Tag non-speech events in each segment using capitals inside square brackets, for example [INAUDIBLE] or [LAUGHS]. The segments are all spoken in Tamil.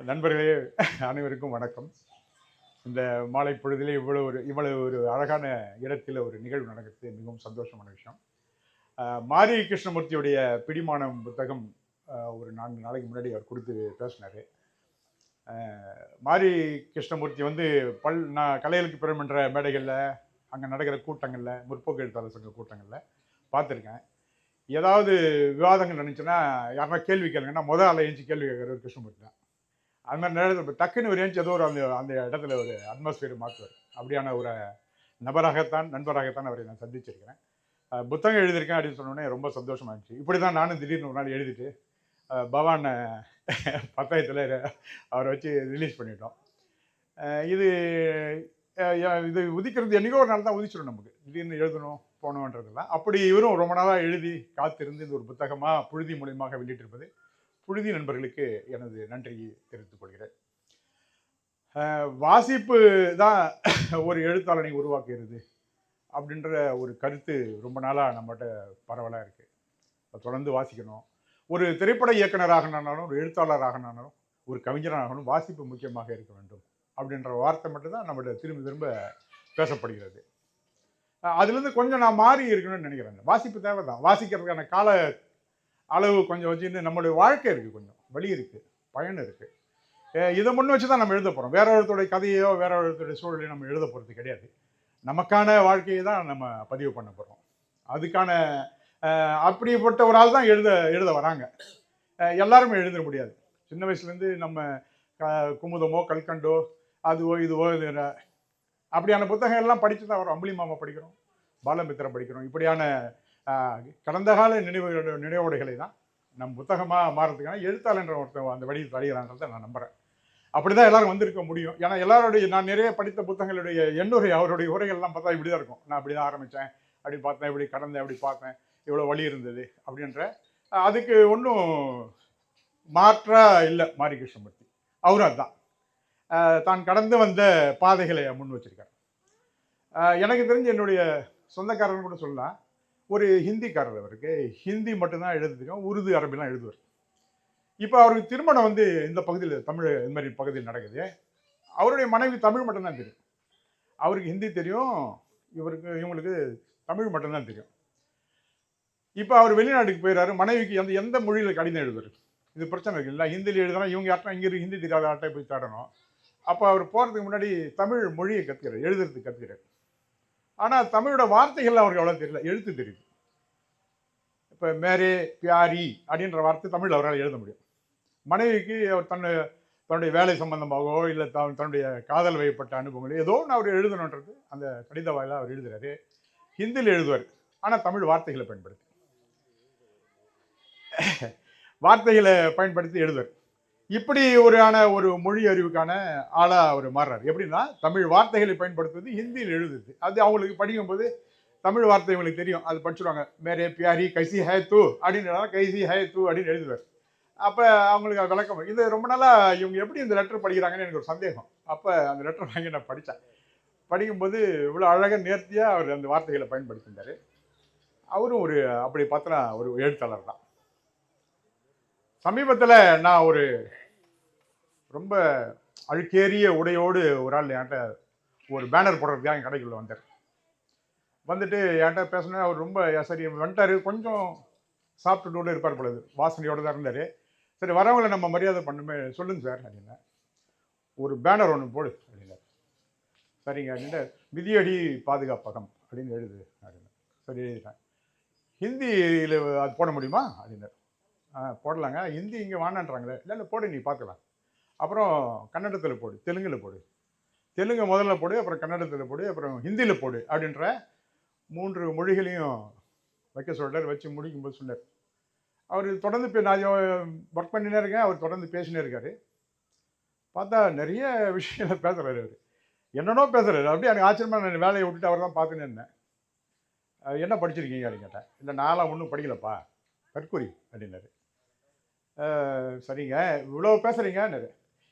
நண்பர்களே அனைவருக்கும் வணக்கம். இந்த மாலை பொழுதிலே இவ்வளவு ஒரு இவ்வளவு ஒரு அழகான இடத்தில் ஒரு நிகழ்வு நடக்கிறது மிகவும் சந்தோஷமான விஷயம். மாரி கிருஷ்ணமூர்த்தியுடைய பிடிமானம் புத்தகம் ஒரு நான்கு நாளைக்கு முன்னாடி அவர் கொடுத்து பேசினார். மாரி கிருஷ்ணமூர்த்தி வந்து பல் நான் கலைகளுக்கு பெருமன்ற மேடைகளில் அங்கே நடக்கிற கூட்டங்களில் முற்போக்கு எழுத்தாளர் சங்க கூட்டங்களில் பார்த்துருக்கேன். ஏதாவது விவாதங்கள் நினச்சுன்னா யாருன்னா கேள்வி கேளுங்கன்னா முதல் அலையஞ்சு கேள்வி கேட்குறது கிருஷ்ணமூர்த்தி தான். அது மாதிரி நேரத்தில் டக்குன்னு ஒரு ஏஞ்சி ஏதோ ஒரு அந்த அந்த இடத்துல ஒரு அட்மாஸ்பியர் மாற்றுவார் அப்படியான ஒரு நபராகத்தான் நண்பராகத்தான் அவரை நான் சந்திச்சிருக்கிறேன். புத்தகம் எழுதியிருக்கேன் அப்படின்னு சொன்னோடனே ரொம்ப சந்தோஷமாக இருந்துச்சு. இப்படி தான் நானும் திடீர்னு ஒரு நாள் எழுதிட்டு பவானை பத்தாயத்தில் அவரை வச்சு ரிலீஸ் பண்ணிட்டோம். இது இது உதிக்கிறது என்றைக்கோ ஒரு நாள் தான் உதிச்சிடும் நமக்கு. திடீர்னு எழுதணும் போகணுன்றதெல்லாம். அப்படி இவரும் ரொம்ப நாளாக எழுதி காத்திருந்து இந்த ஒரு புத்தகமாக புழுதி மூலியமாக வெளியிட்டிருப்பது. புழுதி நண்பர்களுக்கு எனது நன்றியை தெரிவித்துக் கொள்கிறேன். வாசிப்பு தான் [LAUGHS] ஒரு எழுத்தாளனை உருவாக்குகிறது அப்படின்ற ஒரு கருத்து ரொம்ப நாளாக நம்மகிட்ட பரவலாக இருக்குது தொடர்ந்து வாசிக்கணும். ஒரு திரைப்பட இயக்குனராகனாலும் ஒரு எழுத்தாளராகனாலும் ஒரு கவிஞரானாலும் வாசிப்பு முக்கியமாக இருக்க வேண்டும் அப்படின்ற வார்த்தை மட்டும்தான் நம்மகிட்ட திரும்ப திரும்ப பேசப்படுகிறது. அதுலேருந்து கொஞ்சம் நான் மாறி இருக்கணும்னு நினைக்கிறேன். வாசிப்பு தேவை தான் வாசிக்கிறதுக்கான கால அளவு கொஞ்சம் வச்சுட்டு நம்மளுடைய வாழ்க்கை இருக்குது கொஞ்சம். வழி இருக்குது பயன் இருக்குது இதை முன் வச்சு தான் நம்ம எழுத போகிறோம் வேற ஒருத்தருடைய கதையோ வேற ஒருத்தருடைய சூழலையோ நம்ம எழுத போகிறது கிடையாது. நமக்கான வாழ்க்கையை தான் நம்ம பதிவு பண்ண போகிறோம் அதுக்கான அப்படிப்பட்ட ஒரு ஆள் தான் எழுத எழுத வராங்க. அஹ், எல்லாருமே எழுத முடியாது. சின்ன வயசுலேருந்து நம்ம க- குமுதமோ கல்கண்டோ அதுவோ இதுவோ இது அப்படியான புத்தகம் எல்லாம் படித்து தான் வரும் அம்புலி மாமா படிக்கிறோம் பாலமித்திரம் படிக்கிறோம். இப்படியான கடந்த கால நினைவுகளோட நினைவோடைகளை தான் நம் புத்தகமாக மாறதுக்கான எழுத்தாளன்ற ஒருத்தன் அந்த வழியில் தடைகிறான்றதை நான் நம்புகிறேன் அப்படி தான் எல்லாரும் வந்திருக்க முடியும். ஏன்னா எல்லாருடைய நான் நிறைய படித்த புத்தகங்களுடைய எண்ணுரை அவருடைய உரைகள்லாம் பார்த்தா இப்படி தான் இருக்கும். நான் இப்படி தான் ஆரம்பித்தேன் அப்படி பார்த்தேன் இப்படி கடந்தேன் இப்படி பார்த்தேன். இவ்வளோ வழி இருந்தது அப்படின்ற அதுக்கு ஒன்றும் மாற்றாக இல்லை மாரி கிருஷ்ணமூர்த்தி அவரும் அதுதான் தான் கடந்து வந்த பாதைகளை முன் வச்சிருக்கார். எனக்கு தெரிஞ்சு என்னுடைய சொந்தக்காரன் கூட சொல்லலாம். ஒரு ஹிந்திக்காரர் அவருக்கு. ஹிந்தி மட்டும்தான் எழுத தெரியும் உருது அரபிலாம் எழுதுவார். இப்போ அவருக்கு திருமணம் வந்து இந்த பகுதியில் தமிழ் இந்த மாதிரி பகுதியில் நடக்குது. அவருடைய மனைவி தமிழ் மட்டும்தான் தெரியும். அவருக்கு ஹிந்தி தெரியும் இவருக்கு இவங்களுக்கு தமிழ் மட்டும்தான் தெரியும். இப்போ அவர் வெளிநாட்டுக்கு போயிடுறாரு மனைவிக்கு எந்த எந்த மொழியில் கடிதம் எழுதுவார்? இது பிரச்சனை இருக்குது இல்லை ஹிந்தியில் எழுதுனா இவங்க யார்ட்டா இங்கே இருக்கு ஹிந்தி தெரியாத ஆட்டை போய் தேடணும். அப்போ அவர் போகிறதுக்கு முன்னாடி தமிழ் மொழியை கற்றுக்கிறார் எழுதுறதுக்கு கற்றுக்கிறார் ஆனால் தமிழோட வார்த்தைகள் அவருக்கு அவ்வளோ தெரியல. எழுத்து தெரியுது. இப்போ மேரே பியாரி அப்படின்ற வார்த்தை தமிழ் அவரால் எழுத முடியும். மனைவிக்கு அவர் தன்னை தன்னுடைய வேலை சம்பந்தமாகவோ இல்லை தான் தன்னுடைய காதல் வயப்பட்ட அனுபவங்களோ ஏதோ ஒன்று அவர் எழுதணுன்றது அந்த கடித வாயிலாக அவர் எழுதுறாரு. ஹிந்தியில் எழுதுவார். ஆனால் தமிழ் வார்த்தைகளை பயன்படுத்தி. வார்த்தைகளை பயன்படுத்தி எழுதுவார். இப்படி ஒரு ஆன ஒரு மொழி அறிவுக்கான ஆளாக அவர் மாறுறாரு. எப்படின்னா தமிழ் வார்த்தைகளை பயன்படுத்துவது ஹிந்தியில் எழுதுது. அது அவங்களுக்கு படிக்கும்போது தமிழ் வார்த்தை இவங்களுக்கு தெரியும். அது படிச்சுடுவாங்க மேரே பியாரி கைசி ஹே தூ அப்படின்னு கைசி ஹே தூ அப்படின்னு எழுதுவார். அப்போ அவங்களுக்கு அது விளக்கம் இது ரொம்ப நாளாக இவங்க எப்படி இந்த லெட்டர் படிக்கிறாங்கன்னு எனக்கு ஒரு சந்தேகம். அப்போ அந்த லெட்டர் வாங்கி நான் படித்தேன். படிக்கும்போது இவ்வளோ அழகாக நேர்த்தியாக அவர் அந்த வார்த்தைகளை பயன்படுத்தியிருந்தார். அவரும் ஒரு அப்படி பார்த்தனா ஒரு எழுத்தாளர் தான். சமீபத்தில் நான் ஒரு ரொம்ப அழுக்கேறிய உடையோடு ஒரு ஆள் என்கிட்ட ஒரு பேனர் போடுறதுக்காக என் கடைக்குள்ளே வந்தார். வந்துட்டு என்கிட்ட பேசினா அவர் ரொம்ப சரி வந்துட்டார். கொஞ்சம் சாப்பிட்டுட்டு இருப்பார் பொழுது வாசனையோடு தான் இருந்தார். சரி வரவங்களை நம்ம மரியாதை பண்ணுமே சொல்லுங்க சார் அப்படின்னா ஒரு பேனர் ஒன்று போடு அப்படின்னார். சரிங்க அப்படின்ட்டு மிதியடி பாதுகாப்பகம் அப்படின்னு எழுது அப்படின்னா. சரி எழுதிட்டேன். ஹிந்தியில் அது போட முடியுமா? அப்படின்னார். போடலாங்க. ஹிந்தி இங்கே வானான்றாங்களே. இல்லை இல்லை போடு நீ பார்க்கலாம் அப்புறம் கன்னடத்தில் போடு தெலுங்கில் போடு. தெலுங்கு முதல்ல போடு அப்புறம் கன்னடத்தில் போடு அப்புறம் ஹிந்தியில் போடு அப்படின்ற மூன்று மொழிகளையும் வைக்க சொல்கிறார் வச்சு முடிக்கும்போது சொன்னார். அவர் தொடர்ந்து நான் ஒர்க் பண்ணினே இருக்கேன். அவர் தொடர்ந்து பேசினே இருக்கார். பார்த்தா நிறைய விஷயங்களை பேசுகிறாரு அவர். என்னென்னோ பேசுகிறாரு அப்படியே எனக்கு ஆச்சரியமாக நான் வேலையை விட்டுட்டு அவர் தான் பார்த்துன்னு இருந்தேன் என்ன படிச்சிருக்கீங்க அப்படின்னு கேட்டேன். இல்லை நாளாக ஒன்றும் படிக்கலப்பா. கற்கூரி அப்படின்னாரு. சரிங்க. இவ்வளோ பேசுகிறீங்கன்னாரு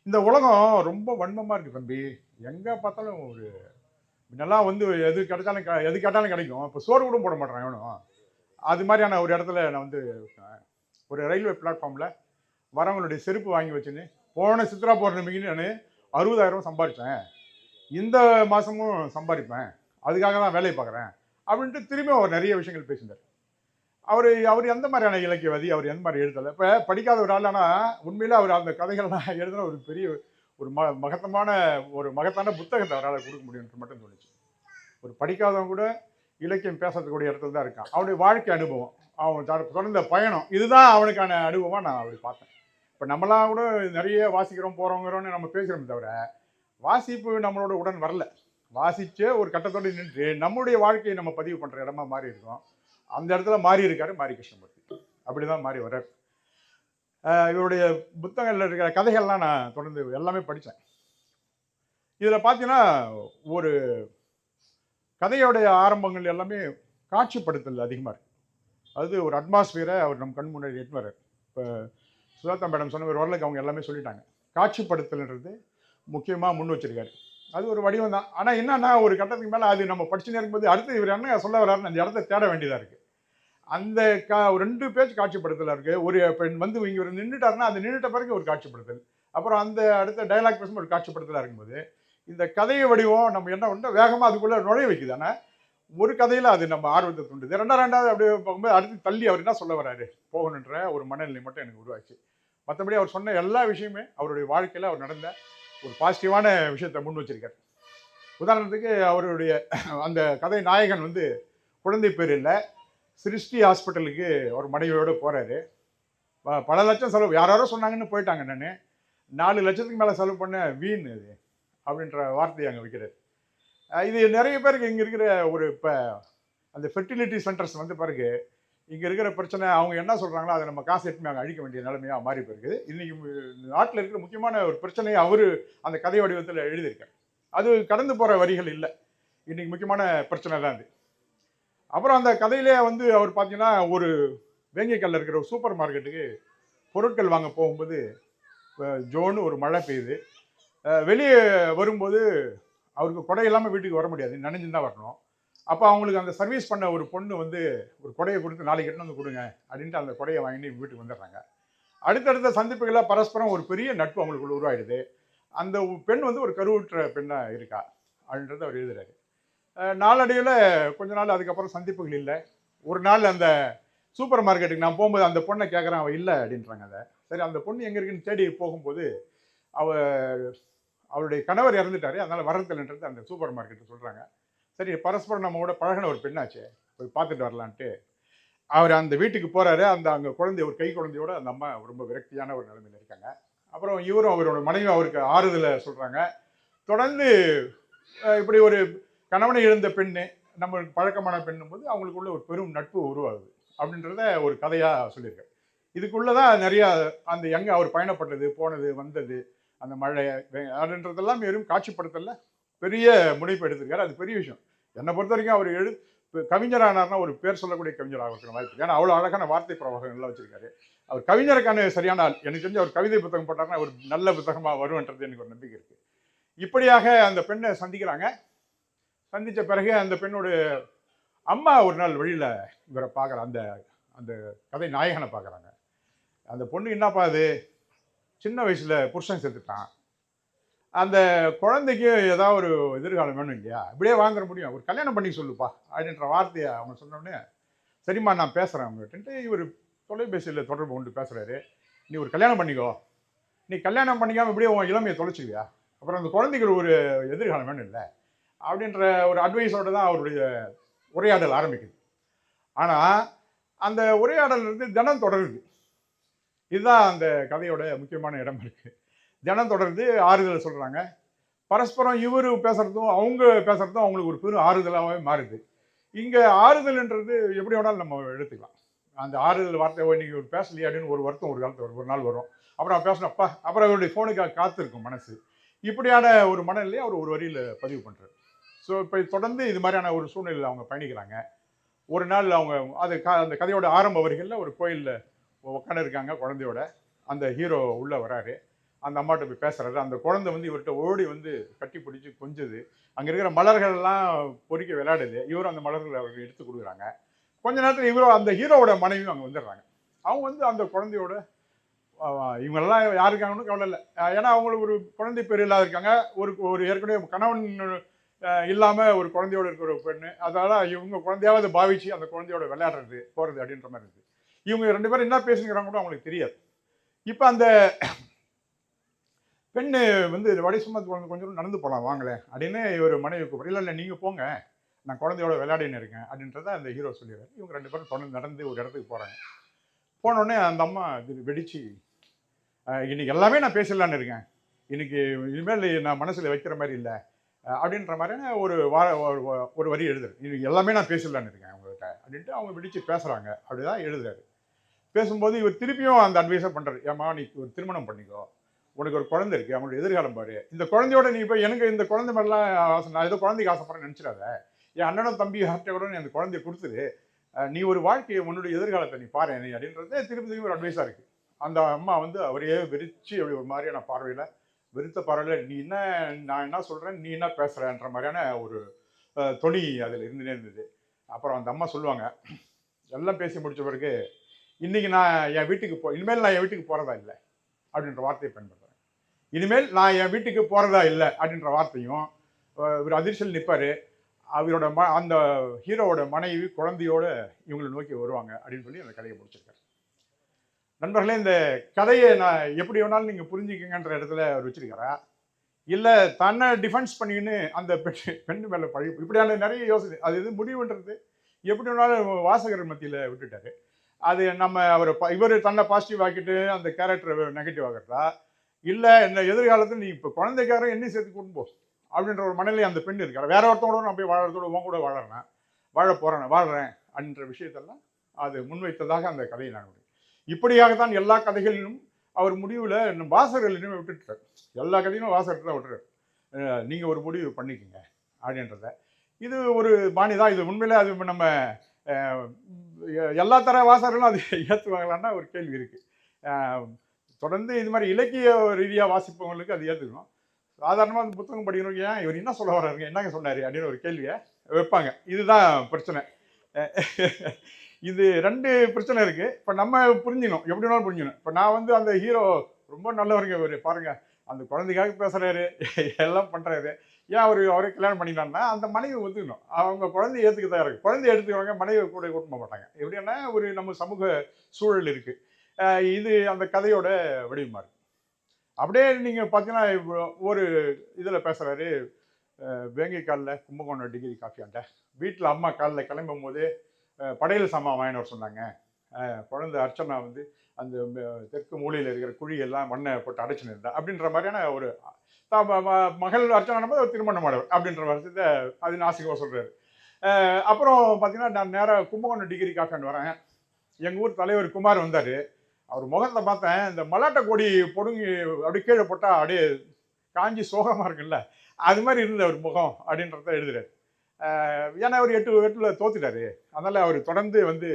இந்த உலகம் ரொம்ப வன்மமாக இருக்குது தம்பி. எங்கே பார்த்தாலும் ஒரு முன்னெல்லாம் வந்து எது கிடைச்சாலும் க- எது கேட்டாலும் கிடைக்கும். இப்போ சோறு கூட போட மாட்டேறான் எவனும் அது மாதிரியான ஒரு இடத்துல நான் வந்து ஒரு ரயில்வே பிளாட்ஃபார்மில் வரவங்களுடைய செருப்பு வாங்கி வச்சுன்னு போன சித்ரா பௌர்ணமிக்கு நான் அறுபதாயிரம் சம்பாரித்தேன் இந்த மாதமும் சம்பாதிப்பேன் அதுக்காக தான் வேலையை பார்க்குறேன். அப்படின்ட்டு திரும்பி அவர் நிறைய விஷயங்கள் பேசினார் அவர் அவர் எந்த மாதிரியான இலக்கியவாதி? அவர் எந்த மாதிரி எழுதலை? இப்போ படிக்காத ஒரு ஆள் ஆனால் உண்மையில் அவர் அந்த கதைகள்லாம் [LAUGHS] எழுதுன ஒரு பெரிய ஒரு ம மகத்தமான ஒரு மகத்தான புத்தகத்தை அவரால் கொடுக்க முடியும்னு மட்டும் தோணுச்சு ஒரு படிக்காதவன் கூட இலக்கியம் பேசக்கூடிய இடத்துல தான் இருக்கான். அவனுடைய வாழ்க்கை அனுபவம் அவன் தொடர்ந்த பயணம் இதுதான் அவனுக்கான அனுபவமாக நான் அப்படி பார்த்தேன். இப்போ நம்மளாம் கூட நிறைய வாசிக்கிறோம் போகிறோங்கிறோன்னு நம்ம பேசுகிறோம் தவிர வாசிப்பு நம்மளோட உடன் வரல. வாசிச்சே ஒரு கட்டத்தோடு நின்று நம்முடைய வாழ்க்கையை நம்ம பதிவு பண்ணுற இடமா மாறி இருக்கோம் அந்த இடத்துல மாறி இருக்காரு மாரி கிருஷ்ணமூர்த்தி. அப்படிதான் மாறி வர்றார். இவருடைய புத்தகங்களில் இருக்கிற கதைகள்லாம் நான் தொடர்ந்து எல்லாமே படித்தேன் இதில் பார்த்தீங்கன்னா ஒரு கதையோடைய ஆரம்பங்கள் எல்லாமே காட்சிப்படுத்தல் அதிகமாக இருக்கு. அது ஒரு அட்மாஸ்பியரை அவர் நம் கண் முன்னாடி எட்டுவார் இப்போ சுதாத்தா மேடம் சொன்ன ஒரு வரலுக்கு அவங்க எல்லாமே சொல்லிட்டாங்க. காட்சிப்படுத்தல்ன்றது முக்கியமாக முன் வச்சிருக்காரு. அது ஒரு வடிவம் தான். ஆனால் என்னன்னா ஒரு கட்டத்துக்கு மேலே அது நம்ம படிச்சுன்னு இருக்கும்போது அடுத்து இவர் என்ன சொல்ல வர்றாருன்னு அந்த இடத்த தேட வேண்டியதாக இருக்குது அந்த கா ஒரு ரெண்டு பேச்சு காட்சிப்படுத்தல இருக்குது ஒரு பெண் வந்து இங்கே ஒரு நின்றுட்டாருன்னா அந்த நின்றுட்ட பிறகு ஒரு காட்சிப்படுத்தல். அப்புறம் அந்த அடுத்த டயலாக் பேசும் ஒரு காட்சிப்படுத்தலாக இருக்கும்போது இந்த கதையை வடிவம் நம்ம என்ன பண்ணோம் வேகமாக அதுக்குள்ளே நுழைய வைக்குது. ஆனால் ஒரு கதையில் அது நம்ம ஆர்வத்தை தூண்டுது. ரெண்டா ரெண்டாவது அப்படியே பார்க்கும்போது அடுத்து தள்ளி அவர் என்ன சொல்ல வர்றாரு? போகணுன்ற ஒரு மனநிலை மட்டும் எனக்கு உருவாச்சு. மற்றபடி அவர் சொன்ன எல்லா விஷயமே அவருடைய வாழ்க்கையில் அவர் நடந்த ஒரு பாசிட்டிவான விஷயத்தை முன் வச்சிருக்காரு. உதாரணத்துக்கு அவருடைய அந்த கதை நாயகன் வந்து குழந்தை பேர் இல்லை சிருஷ்டி ஹாஸ்பிட்டலுக்கு அவர் மனைவியோடு போகிறாரு ப- பல லட்சம் செலவு யாரோ சொன்னாங்கன்னு போயிட்டாங்க நான் நாலு லட்சத்துக்கு மேலே செலவு பண்ண வீண் இது அப்படின்ற வார்த்தையை அங்கே வைக்கிறார். இது நிறைய பேருக்கு இங்கே இருக்கிற ஒரு இப்போ அந்த ஃபெர்டிலிட்டி சென்டர்ஸ் வந்து பிறகு இங்கே இருக்கிற பிரச்சனை அவங்க என்ன சொல்கிறாங்களோ அதை நம்ம காசு எடுத்து அங்கே அழிக்க வேண்டிய நிலைமையாக மாறி போயிருக்குது. இன்றைக்கி நாட்டில் இருக்கிற முக்கியமான ஒரு பிரச்சனையை அவர் அந்த கதை வடிவத்தில் எழுதியிருக்கார். அது கடந்து போகிற வரிகள் இல்லை. இன்றைக்கி முக்கியமான பிரச்சனை தான் அது. அப்புறம் அந்த கதையிலே வந்து அவர் பார்த்தீங்கன்னா ஒரு வேங்கைக்கல்ல இருக்கிற ஒரு சூப்பர் மார்க்கெட்டுக்கு பொருட்கள் வாங்க போகும்போது அஹ், ஜோன்னு ஒரு மழை பெய்யுது. வெளியே வரும்போது அவருக்கு கொடை இல்லாமல் வீட்டுக்கு வர முடியாது. நினைஞ்சு தான் வரணும். அப்போ அவங்களுக்கு அந்த சர்வீஸ் பண்ண ஒரு பொண்ணு வந்து ஒரு கொடையை கொடுத்து நாளைக்கு எட்டு வந்து கொடுங்க அப்படின்ட்டு அந்த கொடையை வாங்கிட்டு வீட்டுக்கு வந்துடுறாங்க. அடுத்தடுத்த சந்திப்புகளில் பரஸ்பரம் ஒரு பெரிய நட்பு அவங்களுக்குள்ள உருவாயிடுது. அந்த பெண் வந்து ஒரு கருவுற்ற பெண்ணாக இருக்கா அப்படின்றத அவர் எழுதுறாரு. அஹ் நாளடைவில் கொஞ்ச நாள் அதுக்கப்புறம் சந்திப்புகள் இல்லை. ஒரு நாள் அந்த சூப்பர் மார்க்கெட்டுக்கு நான் போகும்போது அந்த பொண்ணை கேட்குறேன் அவள் இல்லை அப்படின்றாங்க அதை. சரி அந்த பொண்ணு எங்கே இருக்குன்னு தேடி போகும்போது அவ அவருடைய கணவர் இறந்துட்டாரு. அதனால் வரதில்லைன்றது அந்த சூப்பர் மார்க்கெட்டு சொல்கிறாங்க சரி பரஸ்பரம் நம்ம கூட பழகின ஒரு பெண்ணாச்சே போய் பார்த்துட்டு வரலான்ட்டு. அவர் அந்த வீட்டுக்கு போகிறாரு அந்த அங்கே குழந்தை ஒரு கை குழந்தையோட அந்த அம்மா ரொம்ப விரக்தியான ஒரு நிலைமையில் இருக்காங்க. அப்புறம் இவரும் அவரோட மனைவி அவருக்கு ஆறுதலை சொல்கிறாங்க தொடர்ந்து இப்படி ஒரு கணவனை இழந்த பெண்ணு நம்ம பழக்கமான பெண்ணும் போது அவங்களுக்குள்ள ஒரு பெரும் நட்பு உருவாகுது அப்படின்றத ஒரு கதையாக சொல்லியிருக்காரு. இதுக்குள்ளே தான் நிறையா அந்த எங்கே அவர் பயணப்பட்டது போனது வந்தது அந்த மழை அப்படின்றதெல்லாம் வெறும் காட்சிப்படுத்தல பெரிய முனைப்பு எடுத்திருக்காரு. அது பெரிய விஷயம். என்னை பொறுத்த வரைக்கும் அவர் எழு கவிஞரானார்னா ஒரு பேர் சொல்லக்கூடிய கவிஞராக இருக்கிற வாய்ப்பு இருக்கு. ஏன்னா அவ்வளோ அழகான வார்த்தை பிரவாகங்கள்லாம் வச்சிருக்காரு. அவர் கவிஞருக்கான சரியான ஆள். எனக்கு தெரிஞ்சு அவர் கவிதை புத்தகம் போட்டார்னா ஒரு நல்ல புத்தகமாக வரும்ன்றது எனக்கு ஒரு நம்பிக்கை இருக்கு. இப்படியாக அந்த பெண்ணை சந்திக்கிறாங்க. சந்தித்த பிறகு அந்த பெண்ணோட அம்மா ஒரு நாள் வழியில் இவரை பார்க்குற அந்த அந்த கதை நாயகனை பார்க்குறாங்க. அந்த பொண்ணு என்னப்பா அது? சின்ன வயசில் புருஷன் செத்துட்டான். அந்த குழந்தைக்கு ஏதாவது ஒரு எதிர்காலம் வேணும் இல்லையா? இப்படியே வாங்குற முடியும். ஒரு கல்யாணம் பண்ணி சொல்லுப்பா அப்படின்ற வார்த்தையை அவங்க சொன்னோடனே சரிம்மா நான் பேசுகிறேன் அவங்ககிட்ட இவர் தொலைபேசியில் தொடர்பு கொண்டு பேசுகிறாரு நீ ஒரு கல்யாணம் பண்ணிக்கோ. நீ கல்யாணம் பண்ணிக்காமல் இப்படியே உன் இளமையை தொலைச்சிக்குவியா? அப்புறம் அந்த குழந்தைக்கு ஒரு எதிர்காலம் வேணும் இல்லை? அப்படின்ற ஒரு அட்வைஸோட தான் அவருடைய உரையாடல் ஆரம்பிக்குது. ஆனால் அந்த உரையாடல் வந்து தினம் தொடருது. இதுதான் அந்த கதையோட முக்கியமான இடம் இருக்குது தினம் தொடர்ந்து ஆறுதல் சொல்கிறாங்க பரஸ்பரம் இவர் பேசுறதும் அவங்க பேசுறதும் அவங்களுக்கு ஒரு பெரும் ஆறுதலாகவே மாறுது. இங்கே ஆறுதல்ன்றது எப்படி வேணாலும் நம்ம எடுத்துக்கலாம். அந்த ஆறுதல் வார்த்தை இன்றைக்கி இன்னைக்கு ஒரு பேசலையே அப்படின்னு ஒரு வருத்தம் ஒரு காலத்து ஒரு ஒரு நாள் வரும். அப்புறம் பேசினப்பா அப்புறம் அவருடைய ஃபோனுக்காக காத்திருக்கும் மனசு. இப்படியான ஒரு மனநிலையை அவர் ஒரு வரியில் பதிவு பண்ணுறாரு ஸோ இப்போ தொடர்ந்து இது மாதிரியான ஒரு சூழ்நிலையில் அவங்க பயணிக்கிறாங்க. ஒரு நாள் அவங்க அது க அந்த கதையோட ஆரம்ப வரிகளில் ஒரு கோயிலில் உட்காந்து இருக்காங்க குழந்தையோட. அந்த ஹீரோ உள்ளே வராரு. அந்த அம்மாட்ட போய் பேசுகிறாரு அந்த குழந்தை வந்து இவர்கிட்ட ஓடி வந்து கட்டி பிடிச்சி கொஞ்சுது. அங்கே இருக்கிற மலர்கள்லாம் பொறிக்க விளையாடுது. இவரும் அந்த மலர்களை அவருக்கு எடுத்து கொடுக்குறாங்க. கொஞ்ச நேரத்தில் இவரும் அந்த ஹீரோவோட மனைவியும் அங்கே வந்துடுறாங்க. அவங்க வந்து அந்த குழந்தையோட இவங்கெல்லாம் யார் இருக்காங்கன்னு கவலை இல்லை. ஏன்னா அவங்களுக்கு ஒரு குழந்தை பேர் இல்லாத இருக்காங்க. ஒரு ஒரு ஏற்கனவே கணவன் இல்லாமல் ஒரு குழந்தையோட இருக்கிற ஒரு பெண்ணு. அதால் இவங்க குழந்தையாவது பாவிச்சு அந்த குழந்தையோட விளையாடுறது போகிறது அப்படின்ற மாதிரி இருக்குது இவங்க ரெண்டு பேரும் என்ன பேசுங்கிறாங்க கூட அவங்களுக்கு தெரியாது. இப்போ அந்த பெண்ணு வந்து வடை சும்மா குழந்தை கொஞ்சம் நடந்து போகலாம் வாங்களேன் அப்படின்னு இவர் மனைவி கூப்பிடு இல்லை இல்லை நீங்கள் போங்க நான் குழந்தையோட விளையாடின்னு இருக்கேன் அப்படின்றத அந்த ஹீரோ சொல்லிடுறாரு. இவங்க ரெண்டு பேரும் தொடர்ந்து நடந்து ஒரு இடத்துக்கு போகிறாங்க போனோடனே அந்த அம்மா இது வெடிச்சு இன்றைக்கி இன்னைக்கு எல்லாமே நான் பேசலான்னு இருக்கேன். இன்றைக்கி இனிமேல் நான் மனசில் வைக்கிற மாதிரி இல்லை. அப்படின்ற மாதிரியான ஒரு வார ஒரு- ஒரு வரி எழுதுறாரு. இன்னைக்கு எல்லாமே நான் பேசலான்னு இருக்கேன் உங்ககிட்ட அப்படின்ட்டு அவங்க வெடிச்சு பேசுகிறாங்க அப்படி தான் எழுதுறாரு. பேசும்போது இவர் திருப்பியும் அந்த அட்வைஸை பண்ணுறாரு ஏமா நீ ஒரு திருமணம் பண்ணிக்கோ. உனக்கு ஒரு குழந்தை இருக்கு அவங்களோட எதிர்காலம் பாரு. இந்த குழந்தையோட நீ போய் எனக்கு இந்த குழந்தை மாதிரிலாம் ஆசை நான் ஏதோ குழந்தைக்கு ஆசைப்படுறேன்னு நினச்சிடாத. என் அண்ணனும் தம்பி ஹார்ட்டே கூட நீ அந்த குழந்தைய கொடுத்துரு. நீ ஒரு வாழ்க்கையை உன்னுடைய எதிர்காலத்தை நீ பாரு. நீ அப்படின்றது திருப்பி திருப்பி ஒரு அட்வைஸாக இருக்குது அந்த அம்மா வந்து அவரையே வெறிச்சு அப்படி ஒரு மாதிரியான பார்வையில் வெறுத்த பார்வையில் நீ என்ன நான் என்ன சொல்கிறேன் நீ என்ன பேசுகிறேன்ற மாதிரியான ஒரு தொனி அதில் இருந்துனே இருந்தது. அப்புறம் அந்த அம்மா சொல்லுவாங்க எல்லாம் பேசி முடித்த பிறகு இன்றைக்கி நான் என் வீட்டுக்கு போ இனிமேல் நான் என் வீட்டுக்கு போகிறதா இல்லை. அப்படின்ற வார்த்தையை பயன்படுத்துகிறேன் இனிமேல் நான் என் வீட்டுக்கு போகிறதா இல்லை அப்படின்ற வார்த்தையும் இவர் அதிர்ச்சியில் நிற்பார் அவரோட ம அந்த ஹீரோவோட மனைவி குழந்தையோட இவங்களை நோக்கி வருவாங்க அப்படின்னு சொல்லி அந்த கதையை முடிச்சிருக்காரு. நண்பர்களே இந்த கதையை நான் எப்படி வேணாலும் நீங்கள் புரிஞ்சுக்கங்கன்ற இடத்துல அவர் வச்சிருக்காரா? இல்லை தன்னை டிஃபென்ஸ் பண்ணிக்கின்னு அந்த பெண் பெண் மேலே பழி இப்படியான நிறைய யோசனை அது இது முடிவுன்றது எப்படி வேணாலும் வாசகர் மத்தியில் விட்டுட்டாரு. அது நம்ம அவர் இவர் தன்னை பாசிட்டிவ் ஆக்கிட்டு அந்த கேரக்டரை நெகட்டிவ் ஆகிறதா இல்லை இந்த எதிர்காலத்தில் நீ இப்போ குழந்தைக்காரன் என்ன சேர்த்து கொண்டு போ அப்படின்ற ஒரு மனநிலை அந்த பெண் இருக்காரு வேற ஒருத்தவங்களோட நான் போய் வாழறதோட உன் கூட வாழறேன். வாழ போகிறேன் வாழ்கிறேன் அப்படின்ற விஷயத்தெல்லாம் அது முன்வைத்ததாக அந்த கதையை நான் இப்படியாகத்தான் எல்லா கதைகளிலும் அவர் முடிவில் வாசகர்கள் இனிமே விட்டுட்டார். எல்லா கதையிலும் வாசகர்கள் தான் விட்டுறார். நீங்கள் ஒரு முடிவு பண்ணிக்கோங்க அப்படின்றத. இது ஒரு பாணி தான். இது உண்மையில் அது நம்ம எல்லா தர வாசகர்களும் அது ஏற்றுவாங்களான்னா ஒரு கேள்வி இருக்குது தொடர்ந்து இது மாதிரி இலக்கிய ரீதியாக வாசிப்பவங்களுக்கு அது ஏற்றுக்கணும் சாதாரணமாக அந்த புத்தகம் படிக்கணும் ஏன் இவர் என்ன சொல்ல வர்றாருங்க என்னங்க சொன்னார்? அப்படின்னு ஒரு கேள்வியை வைப்பாங்க. இதுதான் பிரச்சனை. இது ரெண்டு பிரச்சனை இருக்குது இப்போ நம்ம புரிஞ்சுக்கணும். எப்படி வேணாலும் புரிஞ்சுக்கணும். இப்போ நான் வந்து அந்த ஹீரோ ரொம்ப நல்லவருங்க இவர். பாருங்கள் அந்த குழந்தைக்காக பேசுகிறாரு எல்லாம் பண்ணுறாரு ஏன் அவர் அவரே கல்யாணம் பண்ணிக்கலாம்னா அந்த மனைவி ஒத்துக்கணும். அவங்க குழந்தைய ஏற்றுக்க தான் இருக்குது குழந்தை எடுத்துக்கிறவங்க மனைவி கூட கூட்ட மாட்டாங்க. எப்படின்னா ஒரு நம்ம சமூக சூழல் இருக்குது இது அந்த கதையோட வடிவமா இருக்கு அப்படியே நீங்க பார்த்தீங்கன்னா ஒரு இதில் பேசுறாரு வேங்கை காலில் கும்பகோணம் டிகிரி காஃபியாண்ட வீட்டில் அம்மா காலில் கிளம்பும் போது படையல் சாமான் வாங்கிட்டு வர சொன்னாங்க. குழந்தை அர்ச்சனா வந்து அந்த தெற்கு மூலையில் இருக்கிற குழியெல்லாம் மண்ணை போட்டு அடைச்சுன்னு இருந்தா. அப்படின்ற மாதிரியான ஒரு ம- ம- மகள் அர்ச்சனா போது திருமணம் ஆடவர் அப்படின்ற வருஷத்தை அது நாசிகமாக சொல்கிறாரு அப்புறம் பார்த்தீங்கன்னா நான் நேராக கும்பகோணம் டிகிரி காஃபியாண்டு வரேன். எங்கள் ஊர் தலைவர் குமார் வந்தார். அவர் முகத்தை பார்த்தேன் இந்த மலாட்டை கொடி பொடுங்கி அப்படியே கீழே போட்டால் அப்படியே காஞ்சி சோகமாக இருக்குல்ல அது மாதிரி இருந்தது அவர் முகம் அப்படின்றத எழுதுறாரு. ஏன்னா அவர் எட்டு எட்டில் தோத்துட்டாரு. அதனால் அவர் தொடர்ந்து வந்து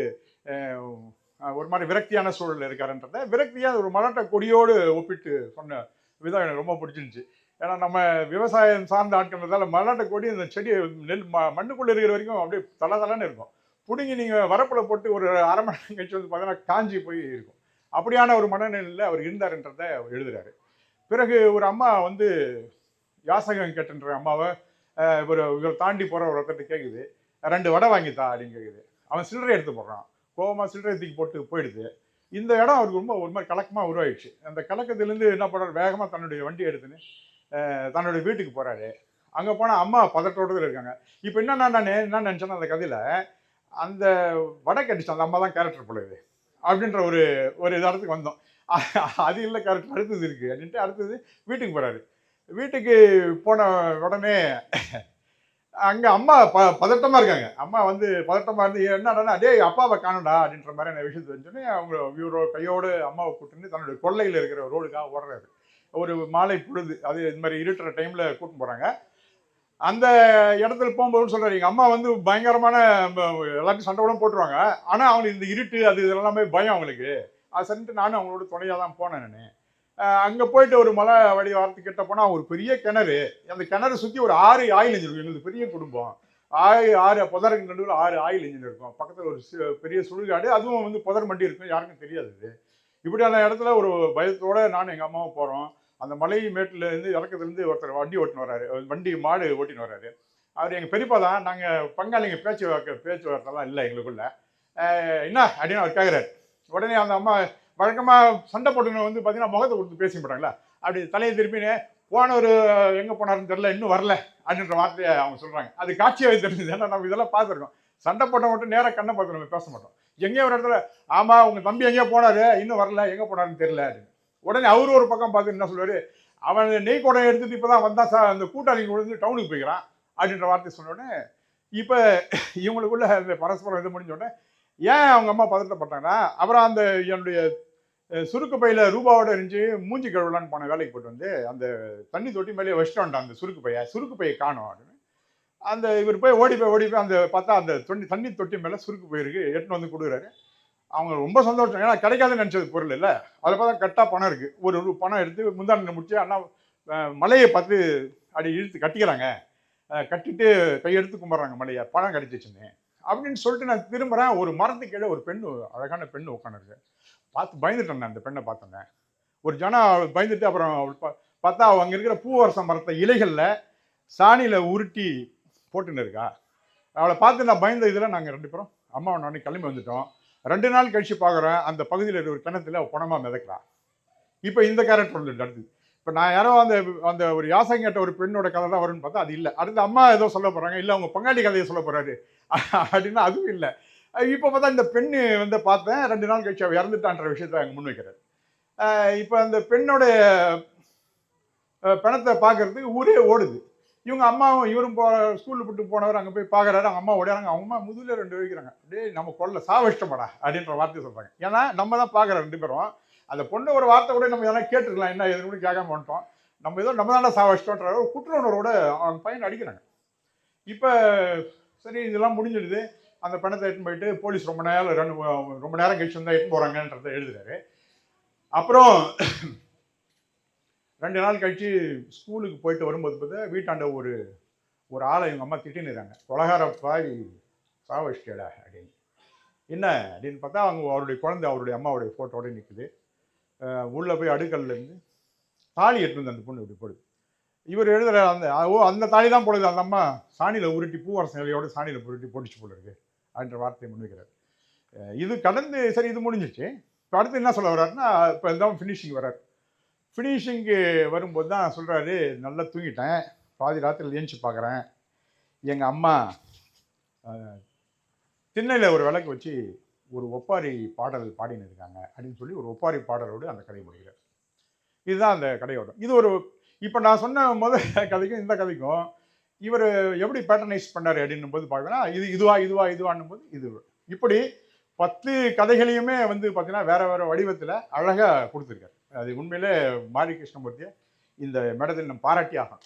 ஒரு மாதிரி விரக்தியான சூழல் இருக்காருன்றத விரக்தியாக ஒரு மலாட்டை கொடியோடு ஒப்பிட்டு சொன்ன விதம் எனக்கு ரொம்ப பிடிச்சிருந்துச்சு. ஏன்னா நம்ம விவசாயம் சார்ந்த ஆட்கள்ன்றதால மல்லாட்டை கொடி இந்த செடி நெல் ம மண்ணுக்குள்ளே இருக்கிற வரைக்கும் அப்படியே தலை தலைன்னு இருக்கும். பிடுங்கி நீங்கள் வரப்பில் போட்டு ஒரு அரை மணி நேரம் கழிச்சு வந்து பார்த்தீங்கன்னா காஞ்சி போய் இருக்கும். அப்படியான ஒரு மனநிலையில் அவர் இருந்தாருன்றதை அவர் எழுதுறாரு. பிறகு ஒரு அம்மா வந்து யாசகம் கேட்டுன்ற அம்மாவை ஒரு இவர் தாண்டி போகிற ஒரு ஒருத்தர்கிட்ட கேட்குது ரெண்டு வடை வாங்கித்தா அப்படின்னு கேட்குது அவன் சில்லறை எடுத்து போடுறான். கோபமாக சில்லறை தூக்கி போட்டு போயிடுது. இந்த இடம் அவருக்கு ரொம்ப ஒரு மாதிரி கலக்கமாக உருவாயிடுச்சு. அந்த கலக்கத்துலேருந்து என்ன பண்ணுறாரு வேகமாக தன்னுடைய வண்டி எடுத்துன்னு தன்னுடைய வீட்டுக்கு போகிறாரு அங்கே போனால் அம்மா பதட்டோடு இருக்காங்க. இப்போ என்ன நான் என்ன நினச்சேன்னா அந்த கதையில் அந்த வடை கடிச்சு அந்த அம்மா தான் கேரக்டர் போல இது அப்படின்ற ஒரு ஒரு இடத்துக்கு வந்தோம். அது இல்லை கரெக்ட் அடுத்தது இருக்குது அப்படின்ட்டு அடுத்தது வீட்டுக்கு போகிறாரு வீட்டுக்கு போன உடனே அங்கே அம்மா ப பதட்டமாக இருக்காங்க. அம்மா வந்து பதட்டமாக இருந்து என்னடா அதே அப்பாவை காணும்டா அப்படின்ற மாதிரியான விஷயத்தை வச்சோன்னே அவங்க இவரோ கையோடு அம்மாவை கூட்டுன்னு தன்னுடைய கொள்ளையில் இருக்கிற ரோடுக்காக ஓடுறாரு. ஒரு மாலை பொழுது அது இது மாதிரி இருட்டுற டைமில் கூட்டின்னு போகிறாங்க அந்த இடத்துல போகும்போது சொல்கிறார் எங்கள் அம்மா வந்து பயங்கரமான எல்லாத்தையும் சண்டை கூட போட்டுருவாங்க. ஆனால் அவங்களுக்கு இந்த இருட்டு அது இதெல்லாமே பயம் அவங்களுக்கு. அது சரின்ட்டு நானும் அவங்களோட துணையாக தான் போனேன் நான். அங்கே போயிட்டு ஒரு மலை வழி வாரத்து கிட்ட போனால் ஒரு பெரிய கிணறு. அந்த கிணறு சுற்றி ஒரு ஆறு ஆயில் இன்ஜின் இருக்கும். எங்களுக்கு பெரிய குடும்பம். ஆறு ஆறு புதருக்கு நடுவில் ஆறு ஆயில் இன்ஜின் இருக்கும். பக்கத்தில் ஒரு பெரிய சுடுகாடு. அதுவும் வந்து புதர் மண்டி இருக்கும். யாருக்கும் தெரியாது இப்படியான இடத்துல ஒரு பயத்தோடு நானும் எங்கள் அம்மாவும் போகிறோம் அந்த மலை மேட்டிலேருந்து இறக்கத்துலேருந்து ஒருத்தர் வண்டி ஓட்டின்னு வராரு வண்டி மாடு ஓட்டின்னு வராரு அவர் எங்கள் பெரியப்பா தான் நாங்கள் பங்காளிங்க பேச்சு பேச்சுவார்த்தைலாம் இல்லை எங்களுக்குள்ள. என்ன அப்படின்னு அவர் கேட்குறாரு உடனே அந்த அம்மா வழக்கமாக சண்டை போட்டுங்க வந்து பார்த்தீங்கன்னா முகத்தை கொடுத்து பேசி போட்டாங்களா அப்படி தலையை திருப்பின்னு போனவர் எங்கே போனாருன்னு தெரில இன்னும் வரல அப்படின்ற வார்த்தையை அவங்க சொல்கிறாங்க அது காட்சியாக தெரிஞ்சது. ஏன்னா நம்ம இதெல்லாம் பார்த்துருக்கோம். சண்டை போட்ட மட்டும் நேராக கண்ணை பார்த்து நம்ம பேச மாட்டோம். எங்கேயோ ஒரு இடத்துல ஆமாம் உங்கள் தம்பி எங்கேயோ போனாரு இன்னும் வரல எங்கே போனாருன்னு தெரில அப்படின்னு. உடனே அவரு ஒரு பக்கம் பார்த்து என்ன சொல்லுவார்? அவன் நெய் குடம் எடுத்துட்டு இப்போ தான் வந்தால் சார் அந்த கூட்டாளிங்க வந்து டவுனுக்கு போய்க்கிறான் அப்படின்ற வார்த்தை சொன்னோடனே இப்போ இவங்களுக்குள்ள அந்த பரஸ்பரம் இது முடிஞ்சோடனே ஏன் அவங்க அம்மா பதட்டப்பட்டாங்கன்னா அப்புறம் அந்த என்னுடைய சுருக்கு பையில் ரூபாவோட இருந்துச்சு மூஞ்சி கழுவலான்னு போன வேலைக்கு போட்டு வந்து அந்த தண்ணி தொட்டி மேலே வச்சுட்டு அந்த சுருக்கு பைய சுருக்கு பையை காணும் அப்படின்னு. அந்த இவர் போய் ஓடி போய் ஓடி போய் அந்த பார்த்தா அந்த தொண்ணி தண்ணி தொட்டி மேலே சுருக்கு போயிருக்கு எடுத்துன்னு வந்து கொடுக்குறாரு. அவங்க ரொம்ப சந்தோஷம். ஏன்னா கிடைக்காதுன்னு நினச்சது பொருள் இல்லை. அதில் பார்த்தா கரெக்டாக பணம் இருக்குது ஒரு ஒரு பணம் எடுத்து முந்தாண்டு முடிச்சு அண்ணா மலையை பார்த்து அப்படி இழுத்து கட்டிக்கிறாங்க. கட்டிட்டு கையெடுத்து கும்பிட்றாங்க மலையை. பணம் கிடைச்சிச்சுன்னு. அப்படின்னு சொல்லிட்டு நான் திரும்புகிறேன் ஒரு மரத்துக்கு கீழே ஒரு பெண்ணு அழகான பெண்ணு உட்காந்துருக்கு பார்த்து பயந்துட்டேன் நான் அந்த பெண்ணை பார்த்தேன் ஒரு ஜனம் பயந்துட்டு அப்புறம் பார்த்தா அவங்க அங்கே இருக்கிற பூவரச மரத்தை இலைகளில் சாணியில் உருட்டி போட்டுன்னு இருக்கா. அவளை பார்த்து நான் பயந்த இதில் நாங்கள் ரெண்டு பேரும் அம்மா நானே கிளம்பி வந்துட்டோம். ரெண்டு நாள் கழிச்சு பார்க்குறேன் அந்த பகுதியில் ஒரு கிணத்துல அவள் பணமாக மிதக்கிறான். இப்போ இந்த கேரக்டர் வந்து அடுத்து இப்போ நான் யாரோ அந்த அந்த ஒரு யாசங்கேட்ட ஒரு பெண்ணோட கதை தான் வரும்னு பார்த்தா அது இல்லை. அடுத்து அம்மா ஏதோ சொல்ல போகிறாங்க இல்லை அவங்க பங்காளி கதையை சொல்ல போகிறாரு அப்படின்னா அதுவும் இல்லை. இப்போ பார்த்தா இந்த பெண்ணு வந்து பார்த்தேன் ரெண்டு நாள் கழிச்சு அவள் இறந்துட்டான்ற விஷயத்த அங்கே முன்வைக்கிறார் இப்போ அந்த பெண்ணோட பணத்தை பிணத்தை பார்க்கறதுக்கு ஊரே ஓடுது. இவங்க அம்மாவும் இவரும் போ ஸ்கூலில் விட்டு போனவர் அங்கே போய் பார்க்குறாரு அவங்க அம்மா ஓடிறாங்க அவங்க அம்மா முதுகில் ரெண்டு வைக்கிறாங்க அப்படியே நம்ம கொள்ள சாவஷ்டமாடா அப்படின்ற வார்த்தையை சொல்கிறாங்க ஏன்னா நம்ம தான் பார்க்குற ரெண்டு பேரும். அந்த பொண்ணு ஒரு வார்த்தை கூட நம்ம எதனா கேட்டுருக்கலாம். என்ன எதுன்னு கூட கேட்காம வந்துட்டோம். நம்ம ஏதோ நம்ம தானே சாவஷ்டோன்ற ஒரு குற்ற உணர்வோட அவங்க பையன் அடிக்கிறாங்க. இப்போ சரி இதெல்லாம் முடிஞ்சிடுது. அந்த பணத்தை எடுத்துன்னு போயிட்டு போலீஸ் ரொம்ப நேரம் ரெண்டு ரொம்ப நேரம் கழிச்சு வந்தால் எடுத்துன்னு போகிறாங்கன்றதை எழுதுறாரு. அப்புறம் ரெண்டு நாள் கழிச்சு ஸ்கூலுக்கு போயிட்டு வரும்போது பார்த்தா வீட்டாண்ட ஒரு ஒரு ஆளை இவங்க அம்மா திட்டினுறாங்க உலகாரப்பாய் சாவஸ்டேடா அப்படின்னு. என்ன அப்படின்னு பார்த்தா அவங்க அவருடைய குழந்தை அவருடைய அம்மாவுடைய ஃபோட்டோட நிற்குது உள்ளே போய் அடுக்கல்ல இருந்து தாலி எடுத்துருந்து அந்த பொண்ணு இப்படி போடுது. இவர் எழுதுகிற அந்த ஓ அந்த தாலி தான் போடுது. அந்த அம்மா சாணியில் உருட்டி பூவரசன் இலையோட சாணியில் உருட்டி பொடிச்சு போடுறது அப்படின்ற வார்த்தையை முன்வைக்கிறார். இது கடந்து சரி இது முடிஞ்சிச்சு இப்போ அடுத்து என்ன சொல்ல வர்றாருன்னா இப்போ தான் ஃபினிஷிங் வர்றார். ஃபினிஷிங்கு வரும்போது தான் சொல்கிறாரு நல்லா தூங்கிட்டேன். பாதி ராத்திரியில் ஏஞ்சி பார்க்குறேன் எங்கள் அம்மா திண்ணையில் ஒரு விளக்கு வச்சு ஒரு ஒப்பாரி பாடல் பாடின்னு இருக்காங்க அப்படின்னு சொல்லி ஒரு ஒப்பாரி பாடலோடு அந்த கதை முடிகிறார் இதுதான் அந்த கதையோட. இது ஒரு இப்போ நான் சொன்ன முதல் கதைக்கும் இந்த கதைக்கும் இவர் எப்படி பேட்டர்னைஸ் பண்ணார் அப்படின்னும் போது பார்க்கணும்னா இது இதுவா இதுவா இதுவான்னும் போது இது. இப்படி பத்து கதைகளையுமே வந்து பார்த்தீங்கன்னா வேற வேற வடிவத்தில் அழகாக கொடுத்துருக்காரு. அது உண்மையிலே மாரி கிருஷ்ணமூர்த்தியை இந்த மேடத்தில் நம்ம பாராட்டி ஆகணும்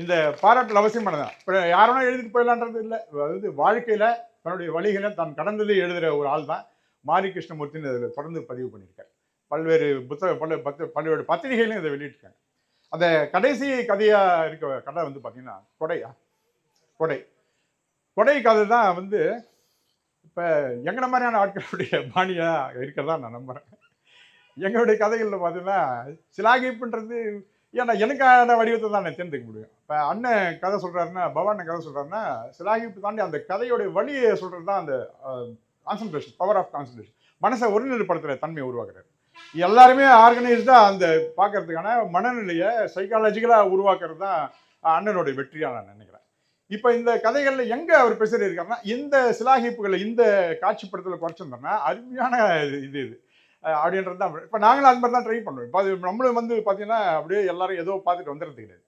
இந்த பாராட்டல் அவசியமானதான் இப்போ யாரோனா எழுதிட்டு போயிடலான்றது இல்லை. அதாவது வாழ்க்கையில் தன்னுடைய வழிகளை தான் கடந்ததை எழுதுகிற ஒரு ஆள் தான் மாரி கிருஷ்ணமூர்த்தின்னு அதில் தொடர்ந்து பதிவு பண்ணியிருக்காரு. பல்வேறு புத்தக பல பத்து பல்வேறு பத்திரிகைகளையும் இதை வெளியிட்டிருக்காங்க அந்த கடைசி கதையாக இருக்க கதை வந்து பார்த்திங்கன்னா கொடையா கொடை. கொடை கதை தான் வந்து இப்போ எங்கன மாதிரியான ஆட்களுடைய பாணியாக இருக்கிறதா நான் நம்புகிறேன் எங்களுடைய கதைகளில் பார்த்தீங்கன்னா சிலாகிப்புன்றது ஏன்னா எனக்கான வடிவத்தை தான் நான் தேர்ந்தெடுக்க முடியும். இப்போ அண்ணன் கதை சொல்கிறாருன்னா பவான் கதை சொல்கிறாருன்னா சிலாகிப்பு தாண்டி அந்த கதையோடைய வழியை சொல்கிறது தான் அந்த கான்சன்ட்ரேஷன் பவர் ஆஃப் கான்சன்ட்ரேஷன் மனசை ஒருநிலைப்படுத்துகிற தன்மையை உருவாக்குறாரு. எல்லாருமே ஆர்கனைஸ்டாக அந்த பார்க்கறதுக்கான மனநிலையை சைக்காலஜிக்கலாக உருவாக்குறது தான் அண்ணனுடைய வெற்றியாக நான் நினைக்கிறேன். இப்போ இந்த கதைகளில் எங்கே அவர் பேசுகிற இருக்காருன்னா இந்த சிலாகிப்புகளை இந்த காட்சிப்படுத்தலை குறைச்சிருந்தோம்னா அருமையான இது இது. அப்படின்றது தான். இப்போ நாங்களும் அது மாதிரி தான் ட்ரை பண்ணுவோம். இப்போ அது நம்மளும் வந்து பார்த்தீங்கன்னா அப்படியே எல்லாரும் ஏதோ பார்த்துட்டு வந்துடுறது கிடையாது.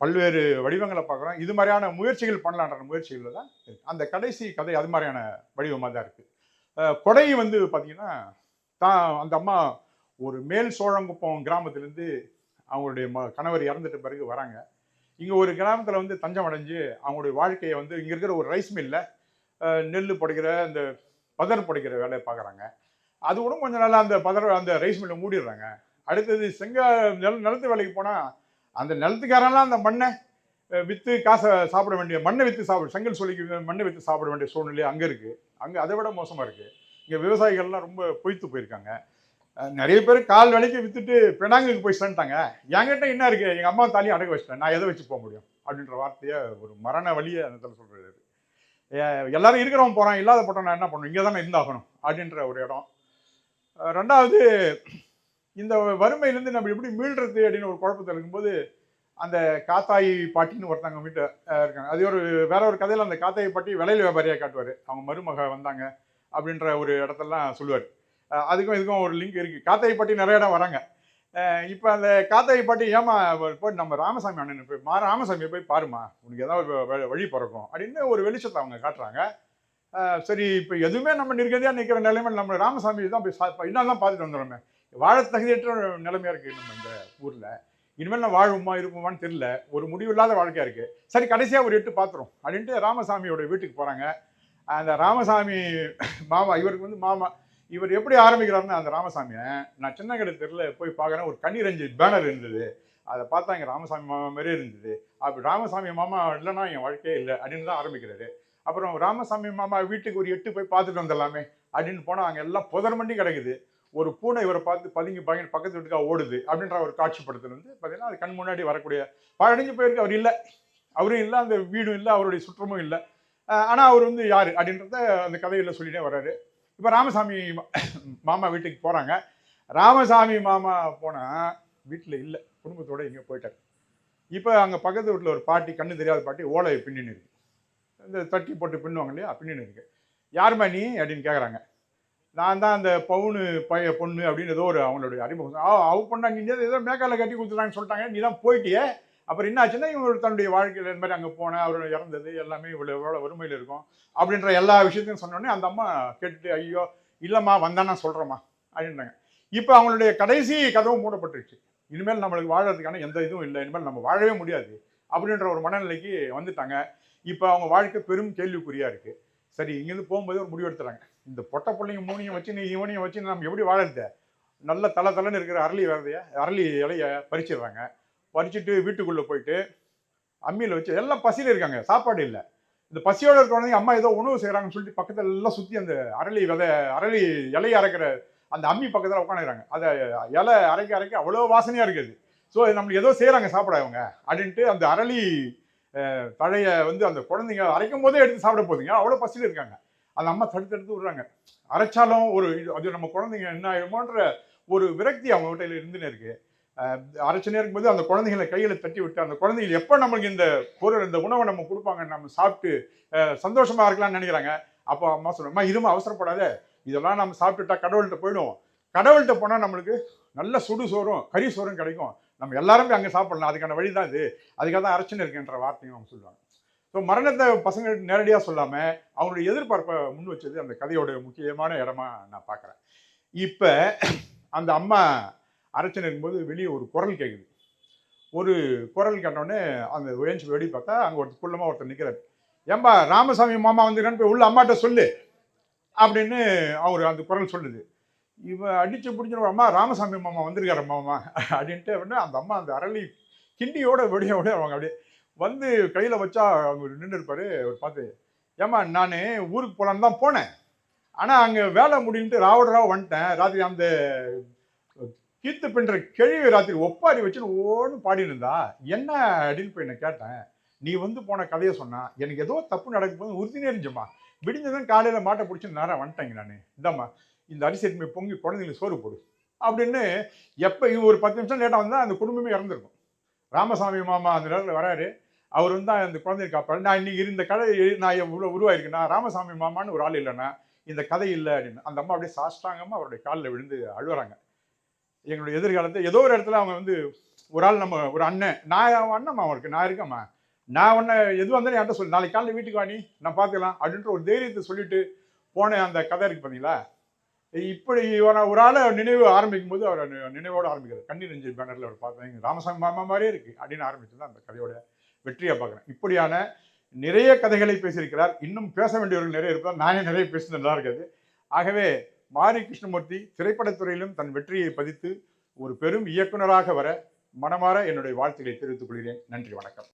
பல்வேறு வடிவங்களை பார்க்குறோம். இது மாதிரியான முயற்சிகள் பண்ணலான்ற முயற்சிகளில் தான் அந்த கடைசி கதை அது மாதிரியான வடிவமாக தான் இருக்குது கொடை வந்து பார்த்திங்கன்னா தான் அந்த அம்மா ஒரு மேல் சோழங்குப்பம் கிராமத்துலேருந்து அவங்களுடைய ம கணவர் இறந்துட்ட பிறகு வராங்க. இங்கே ஒரு கிராமத்தில் வந்து தஞ்சம் அடைஞ்சு அவங்களுடைய வாழ்க்கையை வந்து இங்கே இருக்கிற ஒரு ரைஸ் மில்லில் நெல் புடைக்கிற அந்த பதர் புடைக்கிற வேலையை பார்க்குறாங்க. அது கூட கொஞ்சம் நல்லா அந்த பதற அந்த ரைஸ் மில்லை மூடிடுறாங்க. அடுத்தது செங்க நில நிலத்து வேலைக்கு போனால் அந்த நிலத்துக்காரெல்லாம் அந்த மண்ணை விற்று காசை சாப்பிட வேண்டிய மண்ணை விற்று சாப்பிட செங்கல் சொல்லிக்கு மண்ணை விற்று சாப்பிட வேண்டிய சூழ்நிலை அங்கே இருக்குது அங்கே அதை விட மோசமாக இருக்குது இங்கே விவசாயிகள்லாம் ரொம்ப பொய்த்து போயிருக்காங்க. நிறைய பேர் கால் வேலைக்கு விற்றுட்டு பெனாங்குக்கு போய் சேர்ந்துட்டாங்க. என்கிட்ட என்ன இருக்குது எங்கள் அம்மா தாலியும் அடக்க வச்சிட்டேன். நான் எதை வச்சு போக முடியும்? அப்படின்ற வார்த்தையை ஒரு மரண வழியை அந்த இடத்துல சொல்கிறது ஏ- எல்லாரும் இருக்கிறவன் இல்லாத போட்டோம் நான் என்ன பண்ணும் இங்கே தானே இருந்தாகணும் அப்படின்ற ஒரு இடம். ரெண்டாவது இந்த வறுமையிலேருந்து நம்ம எப்படி மீள்றது அப்படின்னு ஒரு குழப்பத்தில் இருக்கும்போது அந்த காத்தாயி பாட்டின்னு ஒருத்தவங்க வீட்டு இருக்காங்க. அது ஒரு வேற ஒரு கதையில் அந்த காத்தாயி பாட்டி விலையில் வியாபாரியாக காட்டுவார். அவங்க மருமக வந்தாங்க அப்படின்ற ஒரு இடத்தெல்லாம் சொல்லுவார். அதுக்கும் இதுக்கும் ஒரு லிங்க் இருக்குது காத்தாயி பாட்டி நிறைய இடம் வராங்க. இப்போ அந்த காத்தாயி பாட்டி ஏமா போய் நம்ம ராமசாமி அண்ணன் போய் மா ராமசாமியை போய் பாருமா உனக்கு ஏதாவது வ- வழி பிறக்கும் அப்படின்னு ஒரு வெளிச்சத்தை அவங்க காட்டுறாங்க. சரி இப்போ எதுவுமே நம்ம நிற்கதியாக நிற்கிற நிலைமை நம்ம ராமசாமி தான் போய் சா இன்னும் தான் பார்த்துட்டு வந்துடுறோமே. வாழ தகுதியற்ற நிலைமையாக இருக்குது நம்ம இந்த ஊரில். இனிமேல் நான் வாழ்வோமா இருப்போமான்னு தெரியல. ஒரு முடிவில்லாத வாழ்க்கையாக இருக்குது சரி கடைசியாக ஒரு எட்டு பார்த்துரும் அப்படின்ட்டு ராமசாமியோட வீட்டுக்கு போகிறாங்க அந்த ராமசாமி மாமா இவருக்கு வந்து மாமா இவர் எப்படி ஆரம்பிக்கிறாருன்னு அந்த ராமசாமியை நான் சின்ன கடை தெருவில் போய் பார்க்குறேன். ஒரு கண்ணீரஞ்சு பேனர் இருந்தது. அதை பார்த்தா இங்கே ராமசாமி மாமா மாதிரியே இருந்தது. அப்படி ராமசாமி மாமா இல்லைன்னா என் வாழ்க்கையே இல்லை அப்படின்னு தான் ஆரம்பிக்கிறாரு. அப்புறம் ராமசாமி மாமா வீட்டுக்கு ஒரு எட்டு போய் பார்த்துட்டு வந்துடலாமே அப்படின்னு போனால் அங்கே எல்லாம் புதர் மண்டி கிடக்குது. ஒரு பூனை இவரை பார்த்து பதுங்கி பகி பக்கத்து வீட்டுக்கா ஓடுது அப்படின்ற ஒரு காட்சிப்படுத்தல் வந்து பார்த்தீங்கன்னா அது கண் முன்னாடி வரக்கூடிய பழடைஞ்சு போயிருக்கு. அவர் இல்லை. அவரும் இல்லை. அந்த வீடும் இல்லை. அவருடைய சுற்றமும் இல்லை. ஆனால் அவர் வந்து யார் அப்படின்றத அந்த கதையில் சொல்லிட்டே வர்றாரு. இப்போ ராமசாமி மா- மாமா வீட்டுக்கு போகிறாங்க ராமசாமி மாமா போனால் வீட்டில் இல்லை. குடும்பத்தோடு எங்கேயோ போயிட்டார். இப்போ அங்கே பக்கத்து வீட்டில் ஒரு பாட்டி கண்ணு தெரியாத பாட்டி ஓலை பின்னின்னு இருக்கு. இந்த தட்டி போட்டு பின்னுவாங்க இல்லையா? அப்படின்னு இருக்கு. யாரும்மா நீ? அப்படின்னு கேட்குறாங்க நான் தான் அந்த பவுனு பைய பொண்ணு அப்படின்னு ஏதோ ஒரு அவங்களுடைய அறிமுகம். ஆ அவ பொண்ணா நீ? ஏதோ மேக்கால கட்டி கொடுத்துட்டாங்கன்னு சொல்லிட்டாங்க. நீ தான் போயிட்டியே. அப்புறம் என்ன ஆச்சுன்னா இவங்க தன்னுடைய வாழ்க்கையில் இந்த மாதிரி அங்கே போனேன் அவர் இறந்தது எல்லாமே இவ்வளோ எவ்வளோ வறுமையில் இருக்கும் அப்படின்ற எல்லா விஷயத்தையும் சொன்னோடனே அந்த அம்மா கேட்டுட்டு ஐயோ இல்லைம்மா வந்தானா சொல்கிறோம்மா அப்படின்றாங்க. இப்போ அவங்களுடைய கடைசி கதவு மூடப்பட்டுருச்சு. இனிமேல் நம்மளுக்கு வாழறதுக்கான எந்த இதுவும் இல்லை. இனிமேல் நம்ம வாழவே முடியாது அப்படின்ற ஒரு மனநிலைக்கு வந்துட்டாங்க. இப்போ அவங்க வாழ்க்கை பெரும் கேள்விக்குறியா இருக்கு. சரி இங்கேருந்து போகும்போது ஒரு முடிவு எடுத்துறாங்க. இந்த பொட்டை பிள்ளைங்க மூணையும் வச்சு நீ இவனையும் வச்சு நம்ம எப்படி வாழறது? நல்ல தலை தலைன்னு இருக்கிற அரளி விதைய அரளி இலைய பறிச்சிடுறாங்க. பறிச்சுட்டு வீட்டுக்குள்ளே போயிட்டு அம்மியில் வச்சு எல்லாம் பசியில் இருக்காங்க சாப்பாடு இல்லை. இந்த பசியோட இருக்க குழந்தைங்க அம்மா ஏதோ உணவு செய்கிறாங்கன்னு சொல்லிட்டு பக்கத்தில் எல்லாம் சுற்றி அந்த அரளி விதை அரளி இலையை அரைக்கிற அந்த அம்மி பக்கத்தில் உட்காந்துறாங்க அதை இலை அரைக்க அரைக்க அவ்வளோ வாசனையாக இருக்குது. ஸோ நம்மளுக்கு ஏதோ செய்கிறாங்க சாப்பிட அவங்க அப்படின்ட்டு அந்த அரளி பழைய வந்து அந்த குழந்தைங்க அரைக்கும் போதே எடுத்து சாப்பிட போதுங்க. அவ்வளோ பசியில் இருக்காங்க. அந்த அம்மா தடுத்து எடுத்து விடுறாங்க. அரைச்சாலும் ஒரு இது- அது நம்ம குழந்தைங்க என்ன ஆகுமோன்ற ஒரு விரக்தி அவங்க வீட்டில் இருந்துன்னு இருக்குது அரைச்சனே இருக்கும்போது அந்த குழந்தைகளை கையில் தட்டி விட்டு அந்த குழந்தைகள் எப்போ நம்மளுக்கு இந்த பொருள் இந்த உணவை நம்ம கொடுப்பாங்க நம்ம சாப்பிட்டு சந்தோஷமாக இருக்கலாம்னு நினைக்கிறாங்க? அப்போ அம்மா சொல்லுவாங்க அம்மா அவசரப்படாத. இதெல்லாம் நம்ம சாப்பிட்டுட்டா கடவுள்கிட்ட போயிடும். கடவுள்கிட்ட போனால் நம்மளுக்கு நல்ல சுடு சோறும் கறி சோறும் கிடைக்கும். நம்ம எல்லாருமே அங்கே சாப்பிடலாம். அதுக்கான வழி தான் இது. அதுக்காக தான் அரச்சனை இருக்குன்ற வார்த்தையும் அவங்க சொல்லுவாங்க. ஸோ மரணத்தை பசங்களுக்கு நேரடியாக சொல்லாமல் அவங்களுடைய எதிர்பார்ப்பை முன் வச்சது அந்த கதையோட முக்கியமான இடமா நான் பார்க்குறேன். இப்போ அந்த அம்மா அரைச்சுன்னு இருக்கும்போது வெளியே ஒரு குரல் கேட்குது ஒரு குரல் கேட்டோடனே அந்த உயர்ச்சி வெடி பார்த்தா அங்கே ஒருத்தர் குள்ளமாக ஒருத்தர் நிற்கிறார் ஏம்பா ராமசாமி மாமா வந்துருக்கான்னு போய் உள்ள அம்மாட்ட சொல்லு அப்படின்னு அவர் அந்த குரல் சொல்லுது. இவன் அடிச்சு பிடிச்சிருவா அம்மா ராமசாமி மாமா வந்திருக்காரு மாமா. அப்படின்ட்டு உடனே அந்த அம்மா அந்த அரளி கிண்டியோட வெடியோட அவங்க அப்படியே வந்து கையில் வச்சா அவங்க நின்று இருப்பாரு அவர் பார்த்து ஏம்மா நான் ஊருக்கு போகலான்னு தான் போனேன். ஆனால் அங்கே வேலை முடின்ட்டு ராவடராக வந்துட்டேன். ராத்திரி அந்த கீத்து பின்ற கிழவி ராத்திரி ஒப்பாரி வச்சுன்னு ஓன்னு பாடினிருந்தா என்ன அப்படின்னு போய் நான் கேட்டேன். நீ வந்து போன கதையை சொன்னா எனக்கு ஏதோ தப்பு நடக்கும் போது உறுதி நெறிஞ்சம்மா விடிஞ்சதும் காலையில் மாட்டை பிடிச்சி நேரம் வந்துட்டேங்க நான். இந்தாம்மா இந்த அரிசி எடுத்து பொங்கி குழந்தைங்களுக்கு சோறு போடு. அப்படின்னு எப்போ ஒரு பத்து நிமிஷம் லேட்டாக வந்தால் அந்த குடும்பமே இறந்துருக்கும். ராமசாமி மாமா அந்த நேரத்தில் வராரு. அவர் வந்து அந்த குழந்தைய காப்பாரு நான் இன்னைக்கு இந்த கதை நான் இவ்வளோ உருவாயிருக்கேன்னா ராமசாமி மாமான்னு ஒரு ஆள் இல்லைன்னா இந்த கதை இல்லை அப்படின்னு. அந்த அம்மா அப்படியே சாஷ்டாங்கமாக அவருடைய காலில் விழுந்து அழுவுறாங்க. எங்களுடைய எதிர்காலத்தை ஏதோ ஒரு இடத்துல அவங்க வந்து ஒரு ஆள் நம்ம ஒரு அண்ணன். நான் அவன் அண்ணம்மா அவருக்கு நான் இருக்கேம்மா. நான் உன்னை எது வந்தாலும் என்கிட்ட சொல்லு. நாளைக்கு காலையில் வீட்டுக்கு வாணி நான் பார்த்துக்கலாம். அப்படின்ற ஒரு தைரியத்தை சொல்லிட்டு போன அந்த கதை இருக்கு பார்த்தீங்களா இப்படி இவனை ஒரு ஆளை நினைவு ஆரம்பிக்கும் போது அவர் நினைவோடு ஆரம்பிக்கிறார் கண்ணீர் நெஞ்சு பேனரில் அவர் பார்த்தேன் ராமசாமி மாமா மாதிரியே இருக்குது அப்படின்னு ஆரம்பிச்சு தான் அந்த கதையோட வெற்றியாக பார்க்குறேன். இப்படியான நிறைய கதைகளை பேசியிருக்கிறார். இன்னும் பேச வேண்டியவர்கள் நிறைய இருப்பார். நானே நிறைய பேசுனது நல்லா இருக்காது. ஆகவே மாரி கிருஷ்ணமூர்த்தி திரைப்படத்துறையிலும் தன் வெற்றியை பதித்து ஒரு பெரும் இயக்குனராக வர மனமாற என்னுடைய வாழ்த்துக்களை தெரிவித்துக் கொள்கிறேன். நன்றி வணக்கம்.